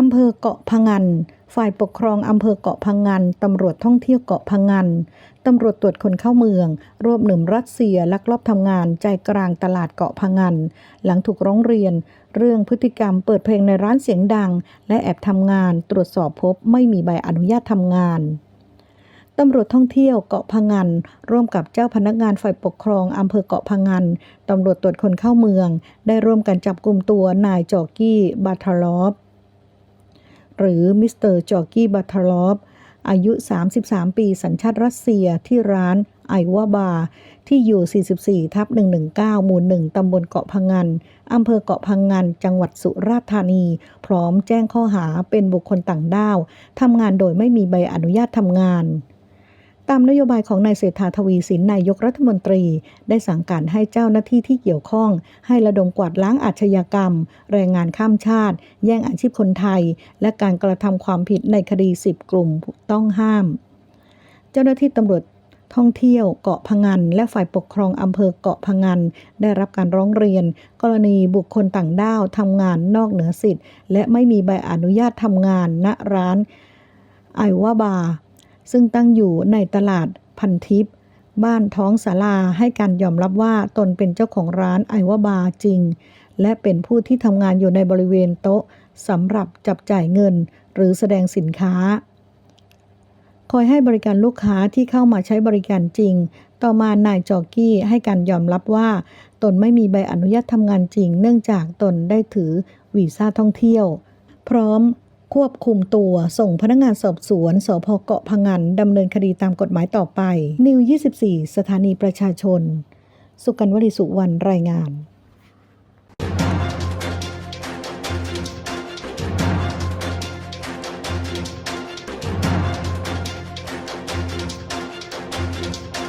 อำเภอเกาะพะงัน ฝ่ายปกครองอำเภอเกาะพะงัน ตำรวจท่องเที่ยวเกาะพะงัน ตำรวจตรวจคนเข้าเมือง รวบหนุ่มรัสเซียลักลอบทำงานใจกลางตลาดเกาะพะงัน หลังถูกร้องเรียน เรื่องพฤติกรรมเปิดเพลงในร้านเสียงดัง และแอบทำงานตรวจสอบพบไม่มีใบอนุญาตทำงานตำรวจท่องเที่ยวเกาะพะงัน ร่วมกับเจ้าพนักงานฝ่ายปกครองอำเภอเกาะพะงัน ตำรวจตรวจคนเข้าเมือง ได้ร่วมกันจับกลุ่มตัวนายจอกี้บาทารอฟ หรือมิสเตอร์จอกี้บัทลอฟอายุ 33 ปีสัญชาติรัสเซียที่ร้านไอวาบาที่อยู่ 44 ทับ 119 หมู่ 1 ตำบลเกาะพังงันอำเภอเกาะพังงันจังหวัดสุราษฎร์ธานี พร้อมแจ้งข้อหาเป็นบุคคลต่างด้าว ทำงานโดยไม่มีใบอนุญาตทำงาน ตามนโยบายของนายเศรษฐาทวีสินนายกรัฐมนตรี ได้สั่งการให้เจ้าหน้าที่ที่เกี่ยวข้อง ให้ระดมกวาดล้างอาชญากรรม แรงงานข้ามชาติ แย่งอาชีพคนไทย และการกระทำความผิดในคดี 10 กลุ่มต้องห้าม เจ้าหน้าที่ตำรวจท่องเที่ยวเกาะพะงัน และฝ่ายปกครองอำเภอเกาะพะงัน ได้รับการร้องเรียน กรณีบุคคลต่างด้าวทำงานนอกเหนือสิทธิ์ และไม่มีใบอนุญาตทำงานณร้านไอวาบาร์ ซึ่งตั้งอยู่ในตลาดพันทิพย์บ้านท้องสาราให้การยอมรับว่าตนเป็นเจ้าของร้านไอวาบาจริง และเป็นผู้ที่ทำงานอยู่ในบริเวณโต๊ะสำหรับจับจ่ายเงิน หรือแสดงสินค้า คอยให้บริการลูกค้าที่เข้ามาใช้บริการจริง ต่อมานายจอกกี้ให้การยอมรับว่า ตนไม่มีใบอนุญาตทำงานจริง เนื่องจากตนได้ถือวีซ่าท่องเที่ยว พร้อม ควบคุมตัวส่งพนักงานสอบสวนสพเกาะพงันดำเนินคดีตามกฎหมายต่อไป นิว 24 สถานีประชาชน สุกันวลิสุวรรณรายงาน